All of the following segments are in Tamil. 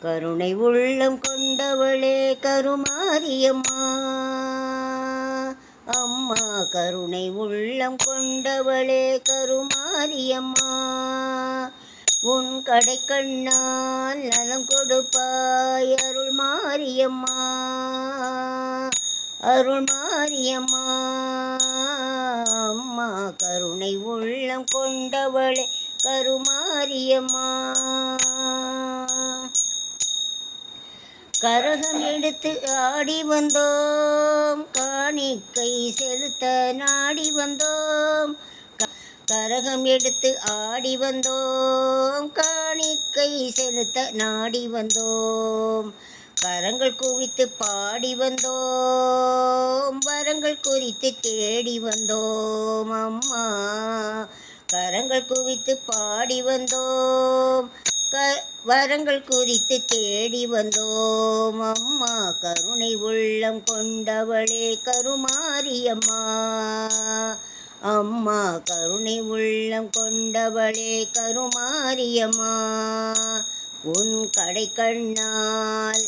கருணை உள்ளம் கொண்டவளே கருமாரியம்மா. அம்மா கருணை உள்ளம் கொண்டவளே கருமாரியம்மா. உன் கடை கண்ணால் நலம் கொடுப்பாய் அருள் மாரியம்மா அருள் மாரியம்மா அம்மா கருணை உள்ளம் கொண்டவளே கருமாரியம்மா. கரகம் எடுத்து ஆடி வந்தோம். காணிக்கை செலுத்த நாடி வந்தோம். கரகம் எடுத்து ஆடி வந்தோம். காணிக்கை செலுத்த நாடி வந்தோம். கரங்கள் குவித்து பாடி வந்தோம். வரங்கள் குறித்து தேடி வந்தோம். அம்மா கரங்கள் குவித்து பாடி வந்தோம். வரங்கள் குறித்து தேடி வந்தோம். அம்மா கருணை உள்ளம் கொண்டவளே கருமாரியம்மா. அம்மா கருணை உள்ளம் கொண்டவளே கருமாரியம்மா. உன் கடை கண்ணால்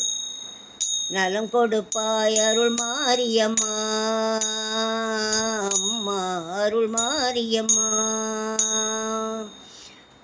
நலம் கொடுப்பாய் அருள் மாரியம்மா அம்மா அருள் மாரியம்மா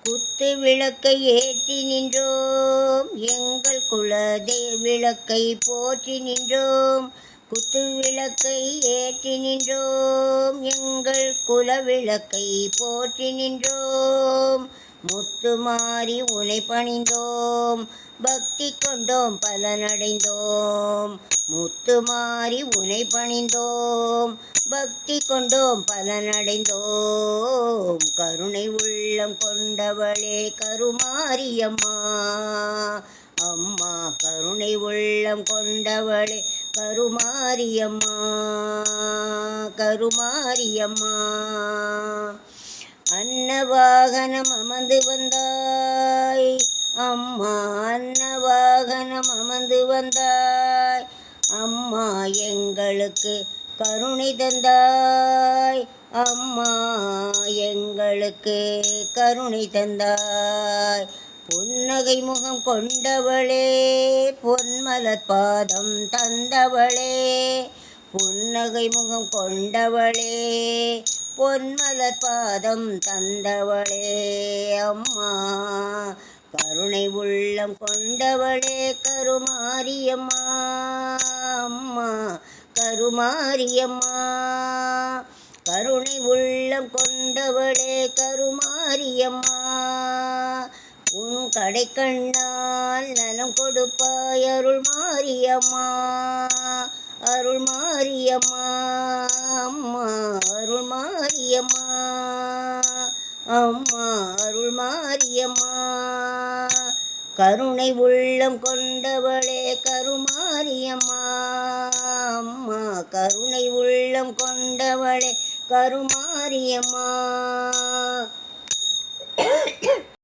குத்து விளக்கை ஏற்றி நின்றோம். எங்கள் குலதே விளக்கை போற்றி நின்றோம். குத்து விளக்கை ஏற்றி நின்றோம். எங்கள் குல விளக்கை போற்றி நின்றோம். முத்து மாறி உனை பணிந்தோம் பக்தி கொண்டோம் பலனடைந்தோம். முத்து மாறி உனை பணிந்தோம் பக்தி கொண்டோம் பலனடைந்தோம். கருணை உள்ளம் கொண்டவளே கருமாரியம்மா அம்மா கருணை உள்ளம் கொண்டவளே கருமாரியம்மா கருமாரியம்மா. வாகனம் அமர்ந்து வந்தாய். அம்மா அன்ன வாகனம் அமர்ந்து வந்தாய். அம்மா எங்களுக்கு கருணை தந்தாய். அம்மா எங்களுக்கு கருணை தந்தாய். புன்னகை முகம் கொண்டவளே பொன்மலர் பாதம் தந்தவளே புன்னகை முகம் கொண்டவளே பொன்மலர் பாதம் தந்தவளே அம்மா. கருணை உள்ளம் கொண்டவளே கருமாரியம்மா. அம்மா கருமாரியம்மா. கருணை உள்ளம் கொண்டவளே கருமாரியம்மா. உன் கடை கண்ணால் நலம் கொடுப்பாய் அருள் மாரியம்மா அருள் மாரியம்மா அம்மா அருள் மாரியம்மா. அம்மா அருள் மாரியம்மா. கருணை உள்ளம் கொண்டவளே கருமாரியம்மா. அம்மா கருணை உள்ளம் கொண்டவளே கருமாரியம்மா.